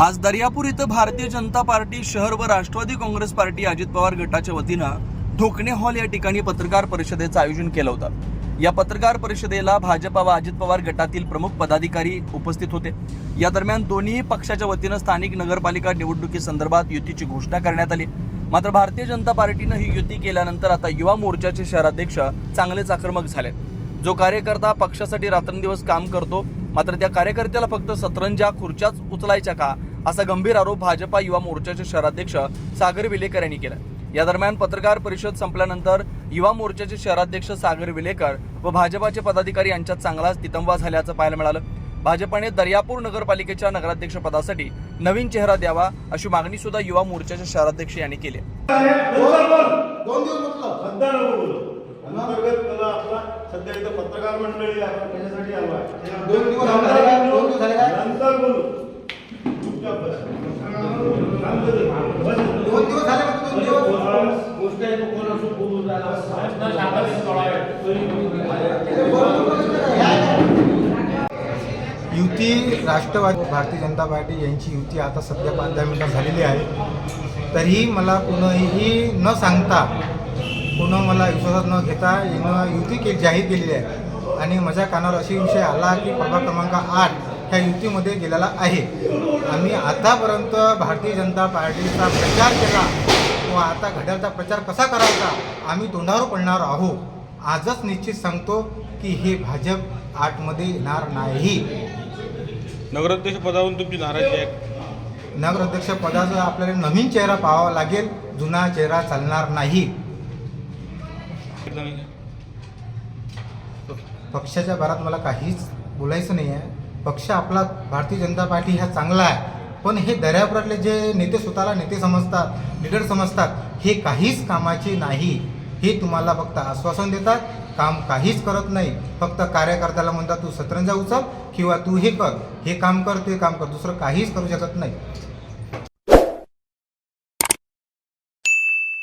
आज दर्यापूर इथं भारतीय जनता पार्टी शहर व राष्ट्रवादी काँग्रेस पार्टी अजित पवार गटाच्या वतीनं ढोकणे हॉल या ठिकाणी पत्रकार परिषदेचं आयोजन केलं होतं. या पत्रकार परिषदेला भाजपा व अजित पवार गटातील प्रमुख पदाधिकारी उपस्थित होते. या दरम्यान दोन्ही पक्षाच्या वतीनं स्थानिक नगरपालिका निवडणुकीसंदर्भात युतीची घोषणा करण्यात आली. मात्र भारतीय जनता पार्टीनं ही युती केल्यानंतर आता युवा मोर्चाचे शहराध्यक्ष चांगलेच आक्रमक झाले जो कार्यकर्ता पक्षासाठी रात्रंदिवस काम करतो मात्र त्या कार्यकर्त्याला फक्त सतरंजा खुर्च्याच उचलायच्या का असा गंभीर आरोप भाजपा युवा मोर्चाचे शहराध्यक्ष सागर विलेकर यांनी केला या दरम्यान पत्रकार परिषद संपल्यानंतर युवा मोर्चाचे शहराध्यक्ष सागर विलेकर व भाजपाचे पदाधिकारी यांच्यात चांगलाच तितंबा झाल्याचं पाहायला मिळालं. भाजपाने दर्यापूर नगरपालिकेच्या नगराध्यक्ष पदासाठी नवीन चेहरा द्यावा अशी मागणी सुद्धा युवा मोर्चाचे शहराध्यक्ष यांनी केली दोन दिवस म्हटलं सध्या नको बोलू अंतर्गत कला आपला सध्या इथं पत्रकार मंडळी आपण त्याच्यासाठी आलो आहे दोन दिवस झाले का? दोन दिवस झाले का? नंतर बोलू चुपचाप बस. शांत बस. दोन दिवस झाले का दोन दिवस बस. गोष्ट आहे तो कोण असो बोलू युती राष्ट्रवादी भारतीय जनता पार्टी यांची युती आता सध्या पाच दहा मिनिटं झालेली आहे. तरीही मला कोणीही न सांगता कोणं मला विश्वासात न घेता यानं युती के जाहीर केलेली आहे. आणि माझ्या कानावर अशी विषय आला की प्रभाग क्रमांक आठ ह्या युतीमध्ये गेलेला आहे. आम्ही आतापर्यंत भारतीय जनता पार्टीचा प्रचार केला व आता घड्याळचा प्रचार कसा करायचा आम्ही तोंडावर पडणार आहोत. आजच निश्चित सांगतो की हे भाजप आठमध्ये येणार नाही. नगराध्यक्ष पदावरून तुमची नाराजी आहे. नगराध्यक्ष पदाचा आपल्याला नवीन चेहरा पाहावा लागेल जुना चेहरा चालणार नाही. पक्षाच्या बारात मला काहीच बोलायचं नाही आहे पक्ष आपला भारतीय जनता पार्टी हा चांगला आहे. पण हे दर्यापुरातले जे नेते स्वतःला नेते समजतात लीडर समजतात हे काहीच कामाचे नाही. हे तुम्हाला फक्त आश्वासन देतात काम काहीच करत नाही. फक्त कार्यकर्त्याला म्हणतात तू सतरंजा उचल किंवा तू हे कर. हे काम कर ते काम कर. दुसरं काहीच करू शकत नाही.